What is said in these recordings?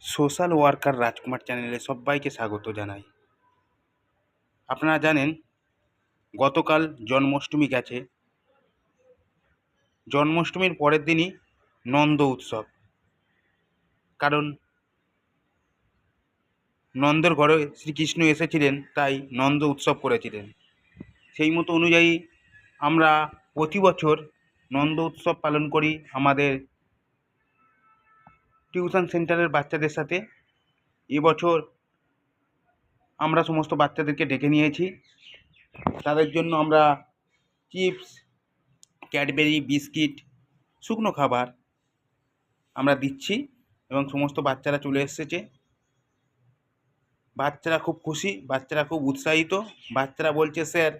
Social worker রাজকুমার চ্যানেলে সব্বাইকে স্বাগত জানাই। আপনারা জানেন, গতকাল জন্মাষ্টমী গেছে। জন্মাষ্টমীর পরের দিনই নন্দ উৎসব। কারণ নন্দর ঘরে শ্রীকৃষ্ণ এসেছিলেন, তাই নন্দ উৎসব করেছিলেন। সেই মতো অনুযায়ী আমরা প্রতি বছর নন্দ উৎসব পালন করি আমাদের টিউশন সেন্টারের বাচ্চাদের সাথে। এবছর আমরা সমস্ত বাচ্চাদেরকে ডেকে নিয়েছি। তাদের জন্য আমরা চিপস, ক্যাডবেরি, বিস্কিট, শুকনো খাবার আমরা দিচ্ছি এবং সমস্ত বাচ্চারা চলে এসেছে। বাচ্চারা খুব খুশি, বাচ্চারা খুব উৎসাহিত। বাচ্চারা বলছে, স্যার,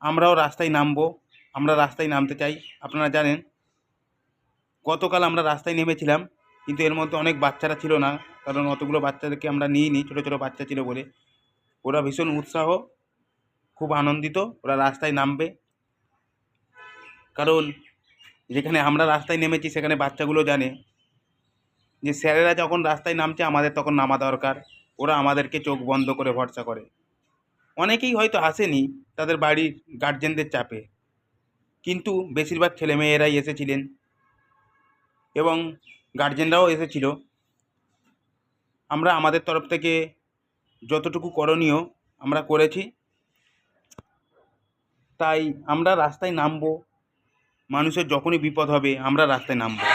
আমরাও রাস্তায় নামবো, আমরা রাস্তায় নামতে চাই। আপনারা জানেন গতকাল আমরা রাস্তায় নেমেছিলাম, কিন্তু এর মধ্যে অনেক বাচ্চারা ছিল না, কারণ অতগুলো বাচ্চাদেরকে আমরা নিইনি, ছোটো ছোটো বাচ্চা ছিল বলে। ওরা ভীষণ উৎসাহ, খুব আনন্দিত, ওরা রাস্তায় নামবে। কারণ যেখানে আমরা রাস্তায় নেমেছি, সেখানে বাচ্চাগুলো জানে যে স্যারেরা যখন রাস্তায় নামছে, আমাদের তখন নামা দরকার। ওরা আমাদেরকে চোখ বন্ধ করে ভরসা করে। অনেকেই হয়তো আসেনি তাদের বাড়ির গার্জেনদের চাপে। কিন্তু বেশিরভাগ ছেলেমেয়েরাই এসেছিলেন। এবং গার্জেনরাও এসেছিল। আমরা আমাদের তরফ থেকে যতটুকু করণীয় আমরা করেছি। তাই আমরা রাস্তায় নামবো। মানুষের যখনই বিপদ হবে, আমরা রাস্তায় নামবো।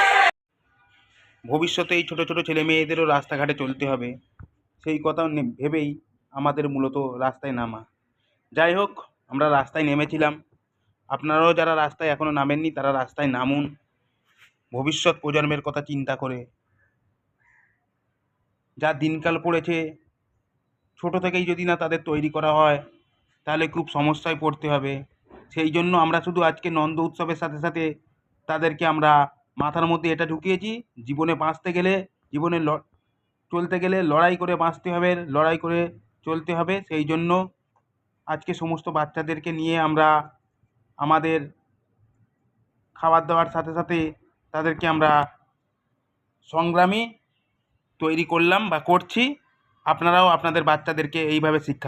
ভবিষ্যতে এই ছোটো ছোটো ছেলে মেয়েদেরও রাস্তাঘাটে চলতে হবে। সেই কথা ভেবেই আমাদের মূলত রাস্তায় নামা। যাই হোক, আমরা রাস্তায় নেমেছিলাম। আপনারাও যারা রাস্তায় এখনও নামেননি, তারা রাস্তায় নামুন। ভবিষ্যৎ প্রজন্মের কথা চিন্তা করে। যা দিনকাল পড়েছে, ছোট থেকেই যদি না তাদের তৈরি করা হয়, তাহলে খুব সমস্যায় পড়তে হবে। সেই জন্য আমরা শুধু আজকে নন্দ উৎসবের সাথে সাথে তাদেরকে আমরা মাথার মধ্যে এটা ঢুকিয়েছি, জীবনে বাঁচতে গেলে, জীবনে চলতে গেলে লড়াই করে বাঁচতে হবে, লড়াই করে চলতে হবে। সেই জন্য আজকে সমস্ত বাচ্চাদেরকে নিয়ে আমরা আমাদের খাবার দাবার সাথে সাথে তাদেরকে আমরা সংগ্রামী তৈরি করলাম বা করছি। আপনারাও আপনাদের বাচ্চাদেরকে এইভাবে শিক্ষা